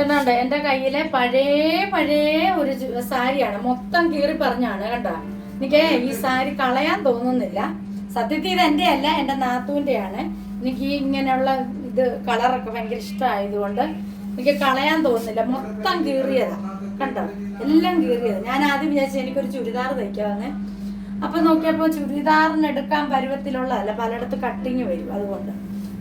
ഇതുണ്ട് എന്റെ കയ്യിലെ പഴയ പഴയ ഒരു സാരിയാണ്. മൊത്തം കീറി പറഞ്ഞാണ് കണ്ട? എനിക്ക് ഈ സാരി കളയാൻ തോന്നുന്നില്ല. സത്യത്തിൽ ഇത് എന്റെ അല്ല എന്റെ നാത്തൂന്റെയാണ് എനിക്ക് ഇങ്ങനെയുള്ള ഇത് കളറൊക്കെ ഭയങ്കര ഇഷ്ടമായതുകൊണ്ട് എനിക്ക് കളയാൻ തോന്നുന്നില്ല. മൊത്തം കീറിയതാ. കണ്ടോ? എല്ലാം കീറിയത്. ഞാൻ ആദ്യം വിചാരിച്ചു എനിക്കൊരു ചുരിദാർ തയ്ക്കാമെന്ന്. അപ്പൊ നോക്കിയപ്പോ ചുരിദാറിന് എടുക്കാൻ പരുവത്തിലുള്ളതല്ല പലയിടത്ത് കട്ടിങ് വരും അതുകൊണ്ട്.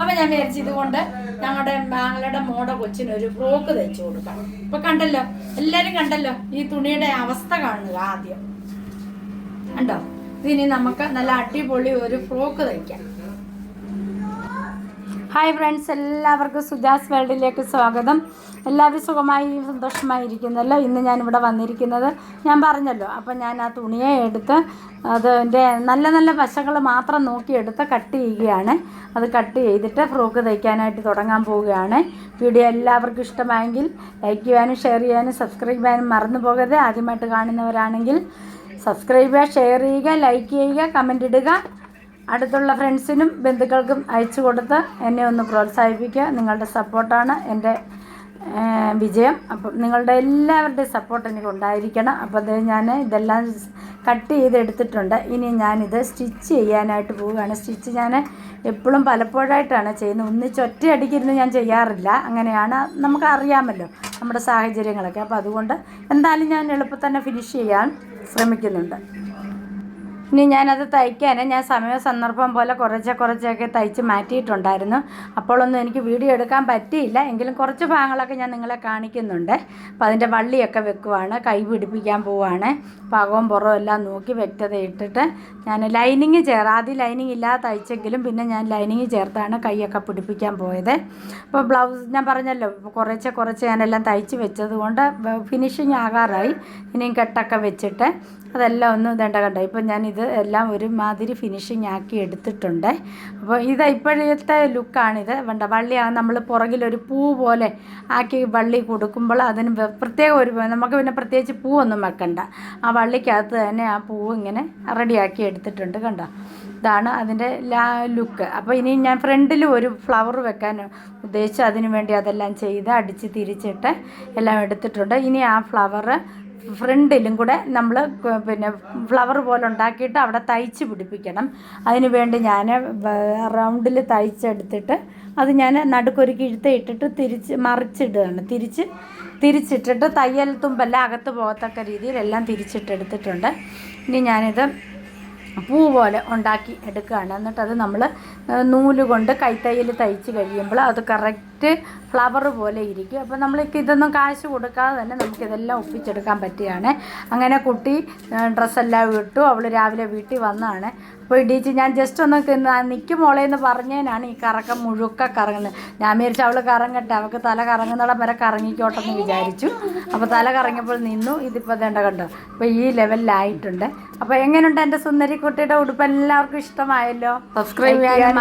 അപ്പൊ ഞാൻ വിചാരിച്ചു ഇതുകൊണ്ട് ഞങ്ങളുടെ ബാങ്ങളുടെ മോടെ കൊച്ചിന് ഒരു ഫ്രോക്ക് തയ്ച്ചു കൊടുക്കാം ഇപ്പൊ കണ്ടല്ലോ? എല്ലാരും കണ്ടല്ലോ? ഈ തുണിയുടെ അവസ്ഥ കാണുക ആദ്യം. കണ്ടോ? ഇതിനി നമുക്ക് നല്ല അടിപൊളി ഒരു ഫ്രോക്ക് തയ്ക്കാം. ഹായ് ഫ്രണ്ട്സ് എല്ലാവർക്കും സുജാസ് വേൾഡിലേക്ക് സ്വാഗതം. എല്ലാവരും സുഖമായി സന്തോഷമായിരിക്കുന്നല്ലോ. ഇന്ന് ഞാനിവിടെ വന്നിരിക്കുന്നത്. ഞാൻ പറഞ്ഞല്ലോ അപ്പം ഞാൻ ആ തുണിയെ എടുത്ത് അതിന്റെ നല്ല നല്ല വശങ്ങൾ മാത്രം നോക്കിയെടുത്ത് കട്ട് ചെയ്യുകയാണ്. അത് കട്ട് ചെയ്തിട്ട് ഫ്രോക്ക് തയ്ക്കാനായിട്ട് തുടങ്ങാൻ പോവുകയാണ്. വീഡിയോ എല്ലാവർക്കും ഇഷ്ടമായെങ്കിൽ ലൈക്ക് ചെയ്യാനും ഷെയർ ചെയ്യാനും സബ്സ്ക്രൈബ് ചെയ്യാനും മറന്നു പോകരുത്. ആദ്യമായിട്ട് കാണുന്നവരാണെങ്കിൽ സബ്സ്ക്രൈബ് ചെയ്യുക ഷെയർ ചെയ്യുക ലൈക്ക് ചെയ്യുക കമന്റ് ഇടുക. അടുത്തുള്ള ഫ്രണ്ട്സിനും ബന്ധുക്കൾക്കും അയച്ചു കൊടുത്ത് എന്നെ ഒന്ന് പ്രോത്സാഹിപ്പിക്കുക. നിങ്ങളുടെ സപ്പോർട്ടാണ് എന്റെ വിജയം. അപ്പം നിങ്ങളുടെ എല്ലാവരുടെയും സപ്പോർട്ട് എനിക്ക് ഉണ്ടായിരിക്കണം. അപ്പോൾ അത് ഞാൻ ഇതെല്ലാം കട്ട് ചെയ്തെടുത്തിട്ടുണ്ട്. ഇനി ഞാനിത് സ്റ്റിച്ച് ചെയ്യാനായിട്ട് പോവുകയാണ്. സ്റ്റിച്ച് ഞാൻ എപ്പോഴും പലപ്പോഴായിട്ടാണ് ചെയ്യുന്നത്. ഒന്നിച്ച് ഒറ്റയടിക്കിരുന്ന് ഞാൻ ചെയ്യാറില്ല. അങ്ങനെയാണ് നമുക്ക് അറിയാമല്ലോ നമ്മുടെ സാഹചര്യങ്ങളൊക്കെ. അപ്പോൾ അതുകൊണ്ട് എന്തായാലും ഞാൻ എളുപ്പം തന്നെ ഫിനിഷ് ചെയ്യാൻ ശ്രമിക്കുന്നുണ്ട്. ഇനി ഞാനത് തയ്ക്കാൻ ഞാൻ സമയ സന്ദർഭം പോലെ കുറച്ച് കുറച്ചൊക്കെ തയ്ച്ച് മാറ്റിയിട്ടുണ്ടായിരുന്നു. അപ്പോഴൊന്നും എനിക്ക് വീഡിയോ എടുക്കാൻ പറ്റിയില്ല. എങ്കിലും കുറച്ച് ഭാഗങ്ങളൊക്കെ ഞാൻ നിങ്ങളെ കാണിക്കുന്നുണ്ട്. അപ്പോൾ അതിന്റെ വള്ളിയൊക്കെ വെക്കുവാണ്. കൈ പിടിപ്പിക്കാൻ പോവാണ്. പാകവും പുറവും എല്ലാം നോക്കി വ്യക്തത ഇട്ടിട്ട് ഞാൻ ലൈനിങ് ചേർ ആദ്യം ലൈനിങ് ഇല്ലാതെ തയ്ച്ചെങ്കിലും പിന്നെ ഞാൻ ലൈനിങ് ചേർത്താണ് കൈയൊക്കെ പിടിപ്പിക്കാൻ പോയത്. അപ്പോൾ ബ്ലൗസ് ഞാൻ പറഞ്ഞല്ലോ കുറച്ച് കുറച്ച് ഞാനെല്ലാം തയ്ച്ച് വെച്ചത് കൊണ്ട് ഫിനിഷിങ് ആകാറായി. ഇനിയും കെട്ടൊക്കെ വെച്ചിട്ട് അതെല്ലാം ഒന്ന് ഇതേണ്ട കണ്ടോ? ഇപ്പം ഞാൻ ഇത് എല്ലാം ഒരു മാതിരി ഫിനിഷിങ് ആക്കി എടുത്തിട്ടുണ്ട്. അപ്പോൾ ഇത് ഇപ്പോഴത്തെ ലുക്കാണിത്. വേണ്ട വള്ളി നമ്മൾ പുറകിലൊരു പൂ പോലെ ആക്കി വള്ളി കൊടുക്കുമ്പോൾ അതിന് പ്രത്യേക ഒരു നമുക്ക് പിന്നെ പ്രത്യേകിച്ച് പൂവൊന്നും വെക്കണ്ട. ആ വള്ളിക്കകത്ത് തന്നെ ആ പൂവ് ഇങ്ങനെ റെഡിയാക്കി എടുത്തിട്ടുണ്ട് കണ്ടോ. ഇതാണ് അതിന്റെ ലാ ലുക്ക്. അപ്പോൾ ഇനി ഞാൻ ഫ്രണ്ടിൽ ഒരു ഫ്ലവർ വെക്കാൻ ഉദ്ദേശിച്ച് അതിനു വേണ്ടി അതെല്ലാം ചെയ്ത് അടിച്ച് തിരിച്ചിട്ട് എല്ലാം എടുത്തിട്ടുണ്ട്. ഇനി ആ ഫ്ലവർ ഫ്രണ്ടിലും കൂടെ നമ്മൾ പിന്നെ ഫ്ലവർ പോലെ ഉണ്ടാക്കിയിട്ട് അവിടെ തയ്ച്ച് പിടിപ്പിക്കണം. അതിന് വേണ്ടി ഞാൻ റൗണ്ടിൽ തയ്ച്ചെടുത്തിട്ട് അത് ഞാൻ നടുക്കൊരു കിഴുത്ത ഇട്ടിട്ട് തിരിച്ച് മറിച്ചിടുകയാണ്. തിരിച്ച് തിരിച്ചിട്ടിട്ട് തയ്യൽ തുമ്പെല്ലാം അകത്ത് പോകത്തക്ക രീതിയിൽ എല്ലാം തിരിച്ചിട്ടെടുത്തിട്ടുണ്ട്. ഇനി ഞാനിത് പൂ പോലെ ഉണ്ടാക്കി എടുക്കുകയാണ്. എന്നിട്ടത് നമ്മൾ നൂൽ കൊണ്ട് കൈത്തയ്യൽ തയ്ച്ച് കഴിയുമ്പോൾ അത് കറക്റ്റ് ഫ്ലവർ പോലെ ഇരിക്കും. അപ്പോൾ നമ്മൾക്ക് ഇതൊന്നും കാശ് കൊടുക്കാതെ തന്നെ നമുക്കിതെല്ലാം ഒപ്പിച്ചെടുക്കാൻ പറ്റുകയാണ്. അങ്ങനെ കുട്ടി ഡ്രസ്സെല്ലാം ഇട്ടു. അവൾ രാവിലെ വീട്ടിൽ വന്നതാണ് അപ്പോൾ ഇടീച്ച് ഞാൻ ജസ്റ്റ് ഒന്ന് നിൽക്കും മോളെ എന്ന് പറഞ്ഞതിനാണ് ഈ കറക്കം മുഴുക്ക കറങ്ങുന്നത്. ഞാൻ വിചാരിച്ചു അവൾ കറങ്ങട്ടെ. അവൾക്ക് തല കറങ്ങുന്നിടം വരെ കറങ്ങിക്കോട്ടെ എന്ന് വിചാരിച്ചു. അപ്പോൾ തല കറങ്ങിയപ്പോൾ നിന്നു. ഇതിപ്പോൾ വേണ്ട കണ്ടോ? അപ്പോൾ ഈ ലെവലിലായിട്ടുണ്ട്. അപ്പോൾ എങ്ങനെയുണ്ട് എന്റെ സുന്ദരി കുട്ടിയുടെ ഉടുപ്പ്? എല്ലാവർക്കും ഇഷ്ടമായല്ലോ? സബ്സ്ക്രൈബ് ചെയ്യാൻ